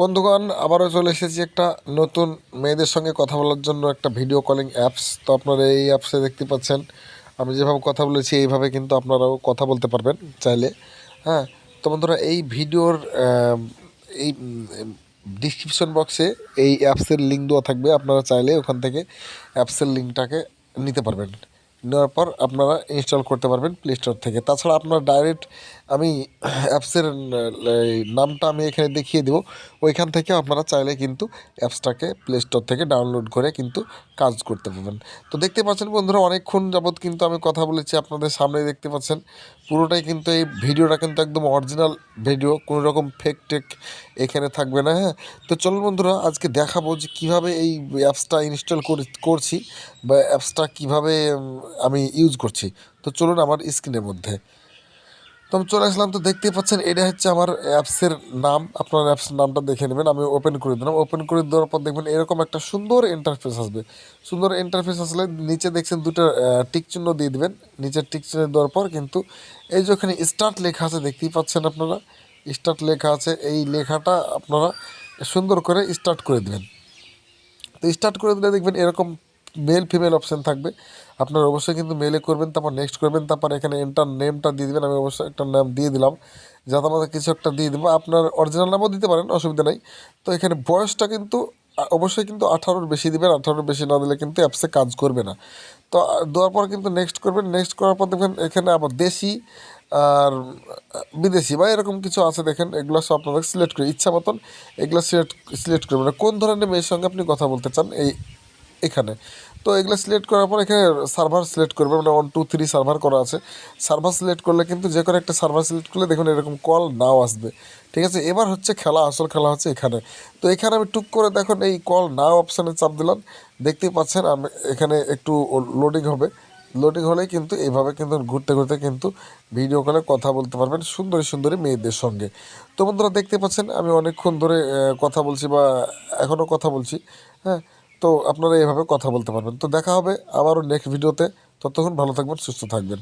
বন্ধুগণ, আবারও চলে এসেছি একটা নতুন মেয়েদের সঙ্গে কথা বলার জন্য একটা ভিডিও কলিং অ্যাপস তো আপনারা এই অ্যাপসে দেখতে পাচ্ছেন, আমি যেভাবে কথা বলেছি, এইভাবে কিন্তু আপনারাও কথা বলতে পারবেন চাইলে। হ্যাঁ তো বন্ধুরা, এই ভিডিওর এই ডিসক্রিপশন বক্সে এই অ্যাপসের লিঙ্ক দেওয়া থাকবে। আপনারা চাইলে ওখান থেকে অ্যাপসের লিঙ্কটাকে নিতে পারবেন। নেওয়ার পর আপনারা ইনস্টল করতে পারবেন প্লে স্টোর থেকে। তাছাড়া আপনারা ডাইরেক্ট আমি অ্যাপসের নামটা আমি এখানে দেখিয়ে দেবো। ওইখান থেকে আপনারা চাইলে কিন্তু অ্যাপসটাকে প্লে স্টোর থেকে ডাউনলোড করে কিন্তু কাজ করতে পারবেন। তো দেখতে পাচ্ছেন বন্ধুরা, অনেকক্ষণ যাবৎ কিন্তু আমি কথা বলেছি আপনাদের সামনে দেখতে পাচ্ছেন। পুরোটাই কিন্তু এই ভিডিওটা কিন্তু একদম অরিজিনাল ভিডিও কোনো রকম ফেক টেক এখানে থাকবে না হ্যাঁ? তো চলুন বন্ধুরা, আজকে দেখাবো যে কীভাবে এই অ্যাপসটা ইনস্টল করছি বা অ্যাপসটা কীভাবে আমি ইউজ করছি। তো চলুন আমার স্ক্রিনের মধ্যে। তো আমি চলে আসলাম তো দেখতেই পাচ্ছেন, এটা হচ্ছে আমার অ্যাপসের নাম। আপনার অ্যাপসের নামটা দেখে নেবেন, আমি ওপেন করে দিলাম। ওপেন করে দেওয়ার পর দেখবেন এরকম একটা সুন্দর ইন্টারফেস আসবে। সুন্দর ইন্টারফেস আসলে নিচে দেখছেন দুটো টিক চিহ্ন দিয়ে দেবেন। নিচের টিক চিহ্ন দেওয়ার পর কিন্তু এই যে ওখানে স্টার্ট লেখা আছে, দেখতেই পাচ্ছেন আপনারা? স্টার্ট লেখা আছে, এই লেখাটা আপনারা সুন্দর করে স্টার্ট করে দেবেন। তো স্টার্ট করে দিলে দেখবেন এরকম মেল ফিমেল অপশান থাকবে। আপনারা অবশ্যই কিন্তু মেলে করবেন, তারপর নেক্সট করবেন, তারপর এখানে এন্টার নেমটা দিয়ে দেবেন। আমি অবশ্যই একটা নাম দিয়ে দিলাম। যাতে আমাদের কিছু একটা দিয়ে দেবো। আপনার অরিজিনাল নামও দিতে পারেন, অসুবিধা নেই। তো এখানে বয়সটা কিন্তু অবশ্যই কিন্তু আঠারোর বেশি দিবেন, আঠারোর বেশি না দিলে কিন্তু অ্যাপসে কাজ করবে না। তো দেওয়ার পর কিন্তু নেক্সট করবেন। নেক্সট করার পর দেখবেন এখানে আবার দেশি আর বিদেশি বা এরকম কিছু আছে দেখেন। এগুলো সব আপনাদের সিলেক্ট করে, ইচ্ছা মতন এগুলো সিলেক্ট সিলেক্ট করবেন। কোন ধরনের মেয়ের সঙ্গে আপনি কথা বলতে চান? এই এখানে। তো এগুলো সিলেক্ট করার পর এখানে সার্ভার সিলেক্ট করবে মানে ওয়ান টু থ্রি সার্ভার করা আছে। সার্ভার সিলেক্ট করলে কিন্তু যে কোনো একটা সার্ভার সিলেক্ট করলে দেখুন এরকম কল নাও আসবে। ঠিক আছে? এবার হচ্ছে খেলা, আসল খেলা হচ্ছে এখানে। তো এখানে আমি টুক করে দেখুন এই কল নাও অপশানে চাপ দিলাম। দেখতেই পাচ্ছেন আমি এখানে একটু লোডিং হবে। লোডিং হলেই কিন্তু এইভাবে কিন্তু ঘুরতে ঘুরতে কিন্তু ভিডিও কলে কথা বলতে পারবেন সুন্দরী সুন্দরী মেয়েদের সঙ্গে। তো বন্ধুরা দেখতে পাচ্ছেন আমি অনেকক্ষণ ধরে কথা বলছি বা এখনও কথা বলছি। হ্যাঁ? তো আপনারা এভাবে কথা বলতে পারবেন। তো দেখা হবে আবারও নেক্সট ভিডিওতে ততক্ষণ ভালো থাকবেন, সুস্থ থাকবেন।